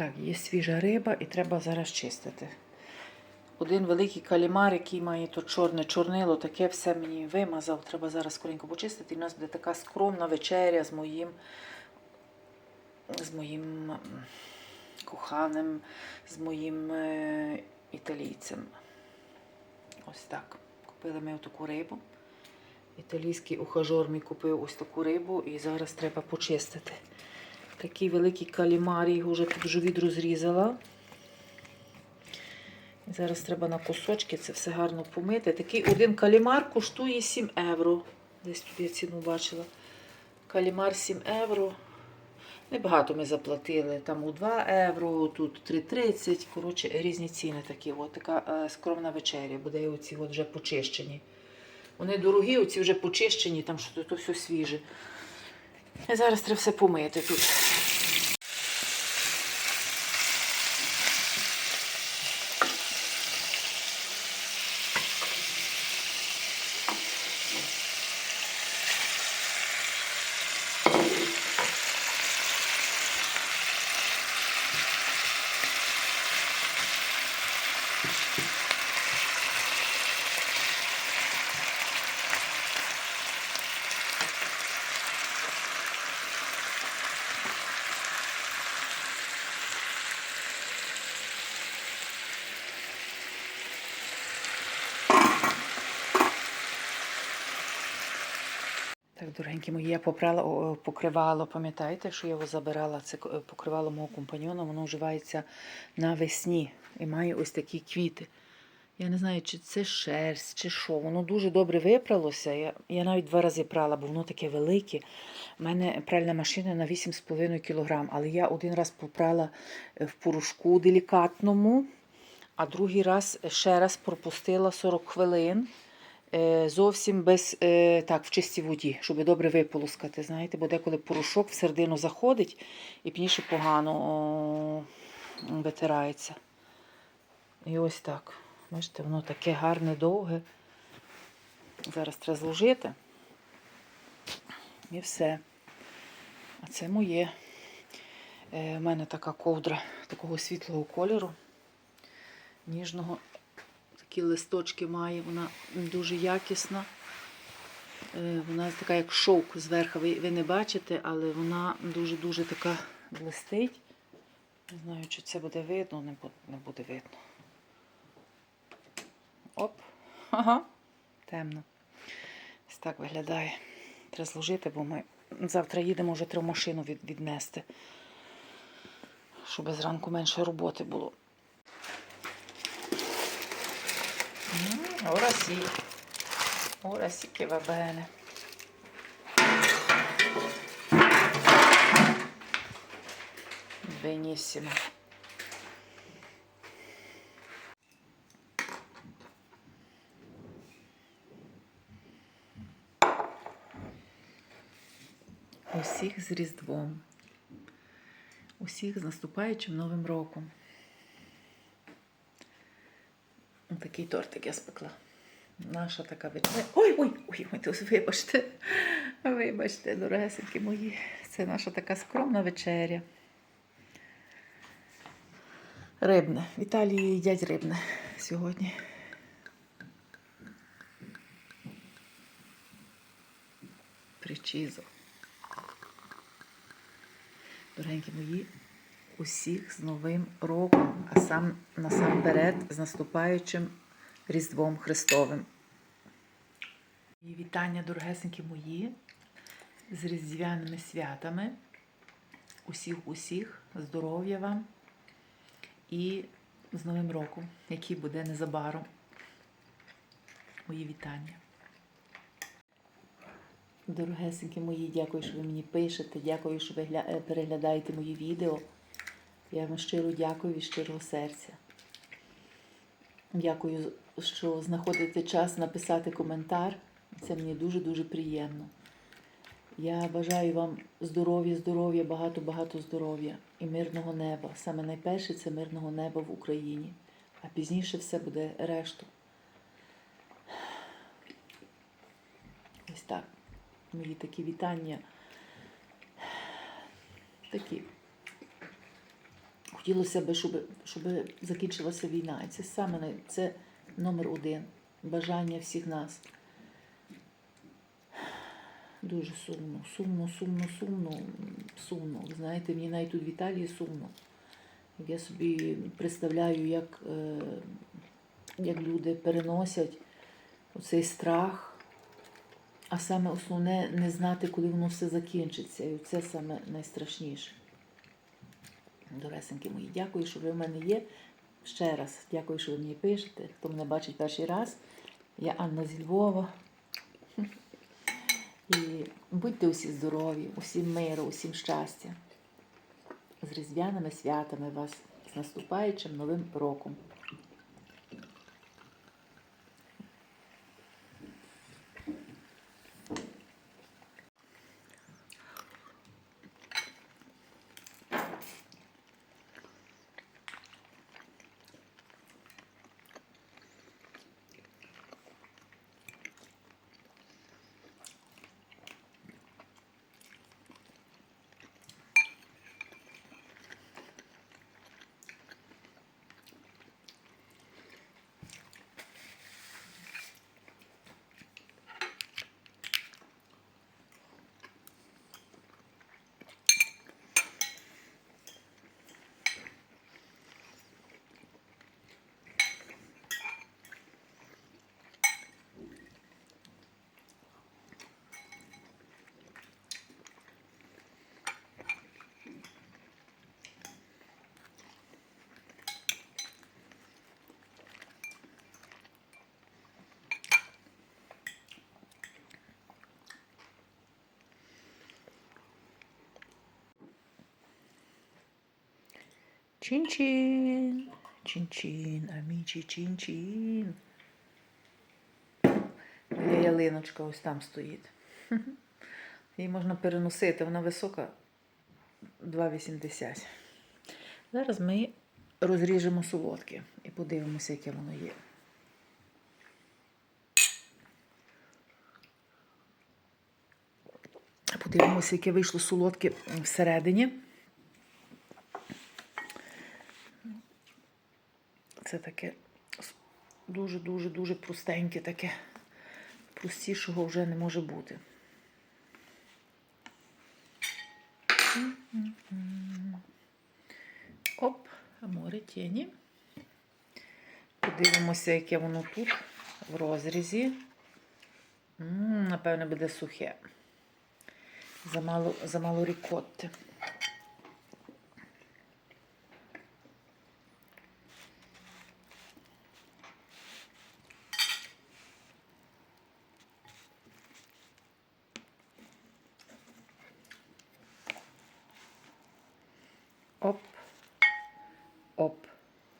Так, є свіжа риба і треба зараз чистити. Один великий калімар, який має то чорне чорнило, таке все мені вимазав. Треба зараз скоренько почистити. І у нас буде така скромна вечеря з моїм, з моїм коханим, з моїм е, італійцем. Ось так. Купили ми таку рибу. Італійський ухажор мій купив ось таку рибу і зараз треба почистити. Такий великий калімар, його вже тут живіт розрізала. Зараз треба на кусочки це все гарно помити. Такий один калімар коштує 7 євро. Десь тут я ціну бачила. Калімар 7 євро. Небагато ми заплатили. Там у 2 євро, тут 3,30. Коротше, різні ціни такі. От така е, скромна вечеря. Буде оці от вже почищені. Вони дорогі, оці вже почищені, там що то все свіже. І зараз треба все помити тут. Так, дорогенькі мої, я попрала покривало. Пам'ятаєте, що я його забирала? Це е, покривало мого компаньона, воно вживається навесні і має ось такі квіти. Я не знаю, чи це шерсть, чи що. Воно дуже добре випралося. Я, я навіть два рази прала, бо воно таке велике. У мене пральна машина на 8,5 кг, але я один раз попрала е, в порошку делікатному, а другий раз ще раз пропустила 40 хвилин. Е, Зовсім без е, так, в чистій воді, щоб добре виполоскати. Знаєте, бо деколи порошок в середину заходить і пізніше погано о, витирається. І ось так. Бачите, воно таке гарне, довге. Зараз треба зложити. І все. А це моє. Е, У мене така ковдра такого світлого кольору, ніжного. Такі листочки має, вона дуже якісна. Е, Вона така, як шовк зверху. Ви, ви не бачите, але вона дуже-дуже така блистить. Не знаю, чи це буде видно, не буде, не буде видно. Оп, ага, темно. Ось так виглядає. Треба зложити, бо ми завтра їдемо, вже треба машину від, віднести, щоб зранку менше роботи було. Ora sì, ora sì che va bene. Benissimo. Усіх з Різдвом. Усіх з наступаючим Новим роком. Такий тортик я спекла. Наша така вечеря. Ой, ой, ой, ой, то вибачте. Вибачте, дорогесенькі мої. Це наша така скромна вечеря. Рибне. В Італії їдять рибне сьогодні. Причізо. Дорогенькі мої, усіх з Новим роком, а сам насамперед з наступаючим Різдвом Христовим. І вітання, дорогесенькі мої, з різдвяними святами. Усіх, усіх, здоров'я вам і з Новим роком, який буде незабаром. Мої вітання. Дорогесенькі мої, дякую, що ви мені пишете. Дякую, що ви е, переглядаєте мої відео. Я вам щиро дякую від щирого серця. Дякую, що знаходите час написати коментар. Це мені дуже-дуже приємно. Я бажаю вам здоров'я, здоров'я, багато-багато здоров'я і мирного неба. Саме найперше це мирного неба в Україні, а пізніше все буде решту. Ось так. Мої такі вітання. Такі хотілося б, щоб, щоб закінчилася війна. І це саме це номер один. Бажання всіх нас. Дуже сумно, сумно, сумно, сумно, сумно. Ви знаєте, мені навіть тут в Італії сумно. Я собі представляю, як, е, як люди переносять оцей страх, а саме основне не знати, коли воно все закінчиться. І це саме найстрашніше. Доресеньки мої, дякую, що ви в мене є. Ще раз дякую, що ви мені пишете. Хто мене бачить перший раз. Я Анна зі Львова. І будьте усі здорові, усім миру, усім щастя. З різдвяними святами вас, з наступаючим новим роком. Чин-чин, чин-чин, амічі, чин-чин. Моя ялиночка ось там стоїть. Її можна переносити, вона висока 2,80. Зараз ми розріжемо солодке і подивимося, яке воно є. Подивимося, яке вийшло солодке всередині. Це таке дуже-дуже-дуже простеньке, таке простішого вже не може бути. Оп, море тіні. Подивимося, яке воно тут в розрізі. Напевне, буде сухе. Замало, замало рікотти.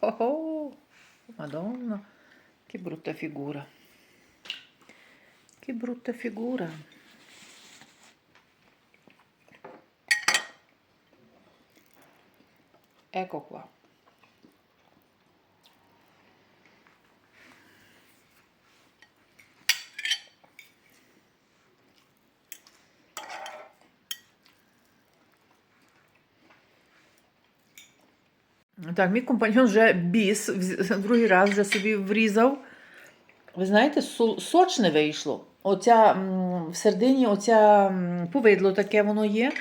Oh, oh, Madonna, Que brutta figura. Que brutta figura. Ecco qua. Так, мій компаньон вже біс, другий раз вже собі врізав. Ви знаєте, сочне вийшло. Оця м, в середині оця повидло таке воно є.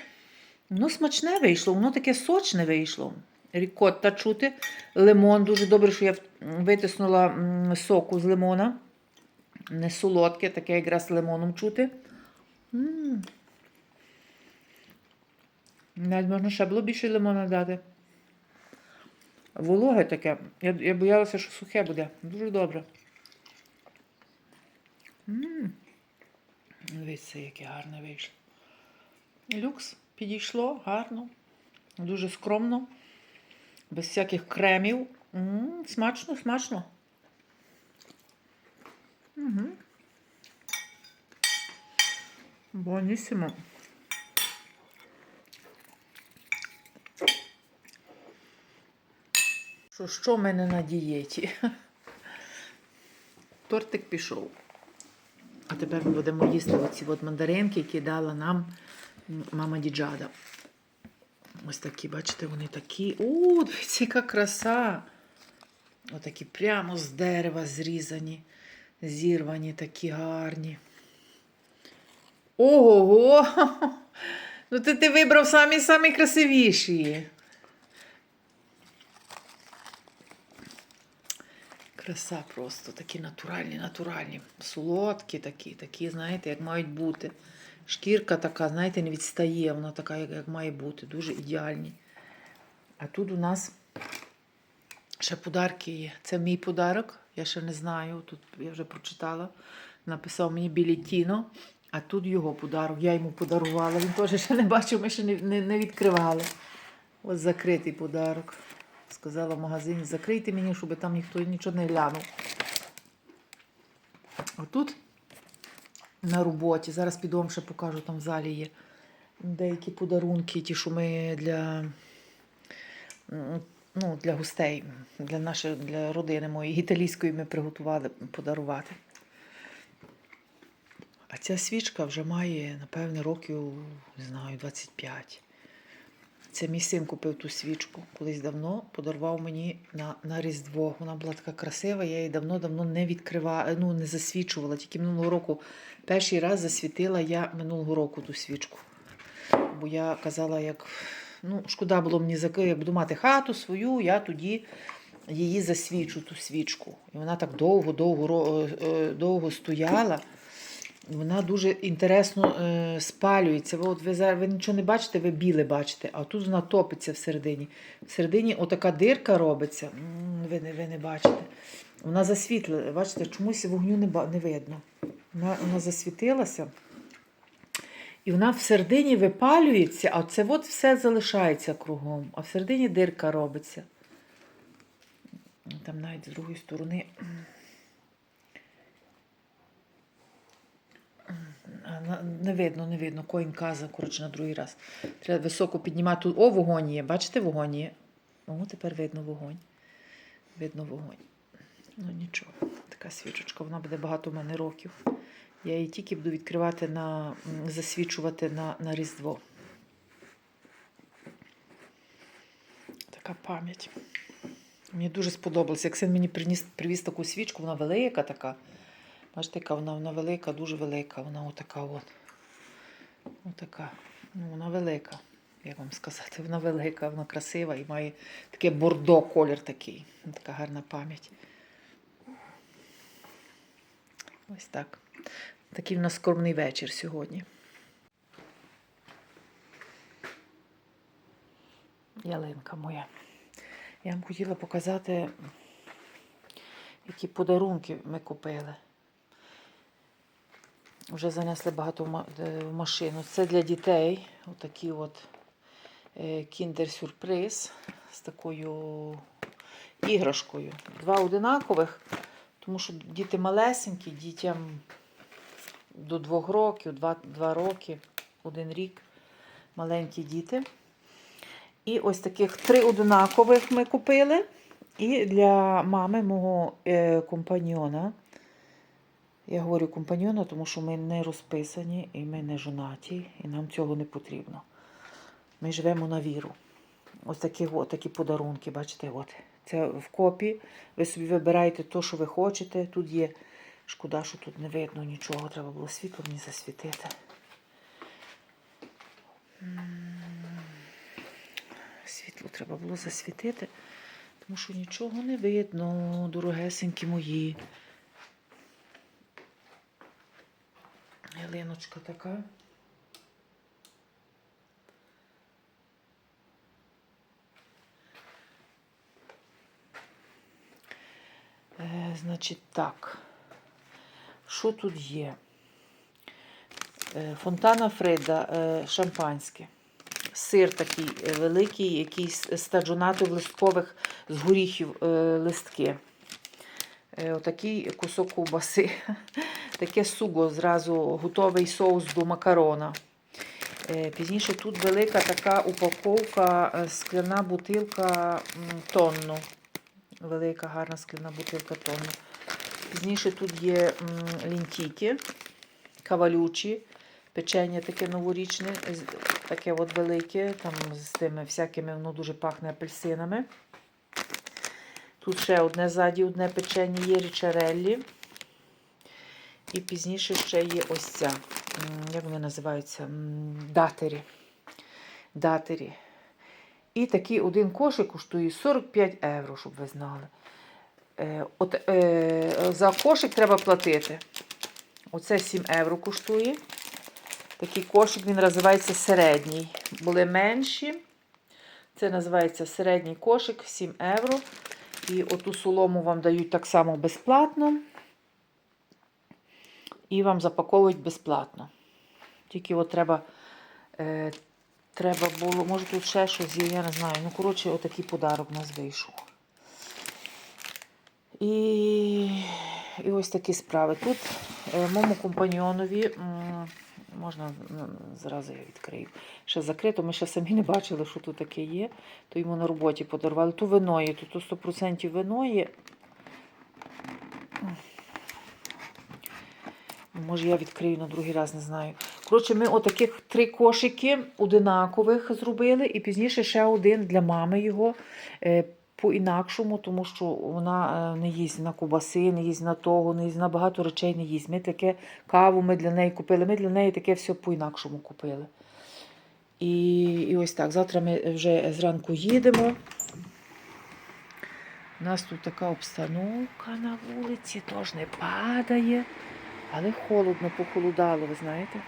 Воно смачне вийшло, воно таке сочне вийшло. Рікотта чути. Лимон. Дуже добре, що я витиснула соку з лимона. Не солодке, таке якраз лимоном чути. М. Навіть можна ще було більше лимона дати. Вологе таке. Я, я боялася, що сухе буде. Дуже добре. М. Дивіться, яке гарне вийшло. Люкс підійшло гарно, дуже скромно, без всяких кремів. М, Смачно, смачно. Угу. Бонісімо. Що, що в мене на дієті? Тортик пішов. А тепер ми будемо їсти оці от мандаринки, які дала нам мама Діджада. Ось такі, бачите, вони такі. О, дивіться, яка краса. Отакі прямо з дерева зрізані, зірвані, такі гарні. Ого! Ну ти, ти вибрав самі самі красивіші. Краса просто, такі натуральні, натуральні. Солодкі такі, такі, знаєте, як мають бути. Шкірка така, знаєте, не відстає, вона така, як, як має бути, дуже ідеальні. А тут у нас ще подарки є. Це мій подарок, я ще не знаю. Тут я вже прочитала. Написав мені білітіно, а тут його подарок. Я йому подарувала. Він теж ще не бачив, ми ще не, не, не відкривали. Ось закритий подарок. Сказала в магазині, закрийте мені, щоб там ніхто нічого не глянув. Отут на роботі. Зараз піду вам ще покажу, там в залі є деякі подарунки, ті, що ми для, ну, для гостей, для нашої для родини моєї італійської ми приготували подарувати. А ця свічка вже має, напевне, років, не знаю, 25. Це мій син купив ту свічку колись давно, подарував мені на, на Різдво. Вона була така красива, я її давно-давно не відкривала, ну не засвічувала. Тільки минулого року перший раз засвітила я минулого року ту свічку. Бо я казала, як ну, шкода було мені як буду мати хату свою, я тоді її засвічу, ту свічку. І вона так довго-довго е, е, довго стояла. Вона дуже інтересно е, спалюється. Ви, от ви, ви нічого не бачите, ви біле бачите, а тут вона топиться всередині. Всередині отака дирка робиться. Ви не, ви не бачите. Вона засвітлена. Бачите, чомусь вогню не, не видно. Вона, вона засвітилася. І вона всередині випалюється, а це от все залишається кругом. А всередині дирка робиться. Там навіть з другої сторони. А, на- Не видно, не видно. Коін каза, коротше, на другий раз. Треба високо піднімати. О, вогонь є. Бачите, вогонь є? О, тепер видно вогонь. Видно вогонь. Ну нічого. Така свічечка, вона буде багато в мене років. Я її тільки буду відкривати на засвічувати на, на Різдво. Така пам'ять. Мені дуже сподобалося. Як син мені приніс, привіз таку свічку, вона велика така. Бачите, яка вона, вона велика, дуже велика. Вона отака от. Отака. Ну, вона велика, як вам сказати. Вона велика, вона красива і має таке бордо колір такий. Така гарна пам'ять. Ось так. Такий в нас скромний вечір сьогодні. Ялинка моя. Я вам хотіла показати, які подарунки ми купили. Вже занесли багато е, в машину. Це для дітей. Отакий от е, кіндер-сюрприз з такою іграшкою. Два одинакових, тому що діти малесенькі, дітям до двох років, два, два роки, один рік. Маленькі діти. І ось таких три одинакових ми купили. І для мами мого е, компаньйона. Я говорю компаньйона, тому що ми не розписані і ми не жонаті, і нам цього не потрібно. Ми живемо на віру. Ось такі, от, такі подарунки, бачите, от. Це в копі. Ви собі вибираєте те, що ви хочете. Тут є шкода, що тут не видно нічого. Треба було світло мені засвітити. Світло треба було засвітити, тому що нічого не видно, дорогесенькі мої. Ялиночка така. Е, значить, так. Що тут є? Е, Фонтана Фреда, е, шампанське. Сир такий е, великий, якийсь стаджонатив листкових з горіхів листки. Отакий кусок ковбаси. Таке суго, зразу готовий соус до макарона. Е, Пізніше тут велика така упаковка, е, скляна бутилка тонну. Велика, гарна скляна бутилка тонну. Пізніше тут є лінтіки, кавалючі, печення таке новорічне. Таке от велике, там з тими всякими, воно дуже пахне апельсинами. Тут ще одне ззаді, одне печення є річареллі. І пізніше ще є ось ця. Як вони називаються? Датері. Датері. І такий один кошик коштує 45 євро, щоб ви знали. Е, от, е, за кошик треба платити. Оце 7 євро коштує. Такий кошик, він називається середній. Були менші. Це називається середній кошик 7 євро. І оту солому вам дають так само безплатно. І вам запаковують безплатно. Тільки от треба, е, треба було, може тут ще щось є, я не знаю. Ну, коротше, отакий подарок у нас вийшов. І, і ось такі справи. Тут е, моєму компаньйонові, можна ну, зразу я відкрию. Ще закрито, ми ще самі не бачили, що тут таке є. То йому на роботі подарували. Тут вино є, тут 100% вино є. Може, я відкрию на другий раз, не знаю. Коротше, ми отаких три кошики одинакових зробили, і пізніше ще один для мами його е, по-інакшому, тому що вона е, не їсть на кубаси, не їсть на того, не їсть на багато речей не їсть. Ми таке каву ми для неї купили, ми для неї таке все по-інакшому купили. І, і ось так. Завтра ми вже зранку їдемо. У нас тут така обстановка на вулиці, тож не падає. Але холодно, похолодало, ви знаєте?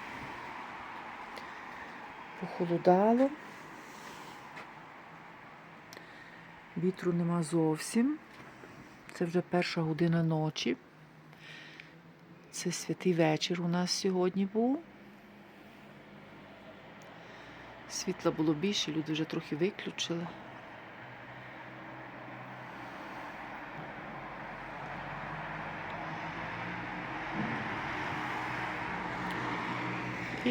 Похолодало. Вітру нема зовсім. Це вже перша година ночі. Це святий вечір у нас сьогодні був. Світла було більше, люди вже трохи виключили. І,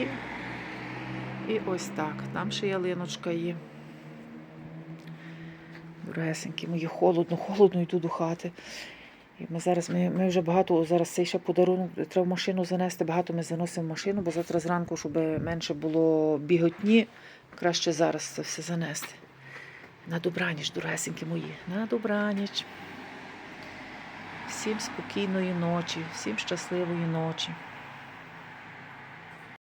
і ось так. Там ще ялиночка є. Дорогесенькі, мої холодно, холодно йду до хати. І ми зараз ми, ми вже багато зараз цей ще подарунок треба машину занести. Багато ми заносимо машину, бо завтра зранку, щоб менше було біготні, краще зараз це все занести. На добраніч, дорогесенькі мої, на добраніч. Всім спокійної ночі, всім щасливої ночі.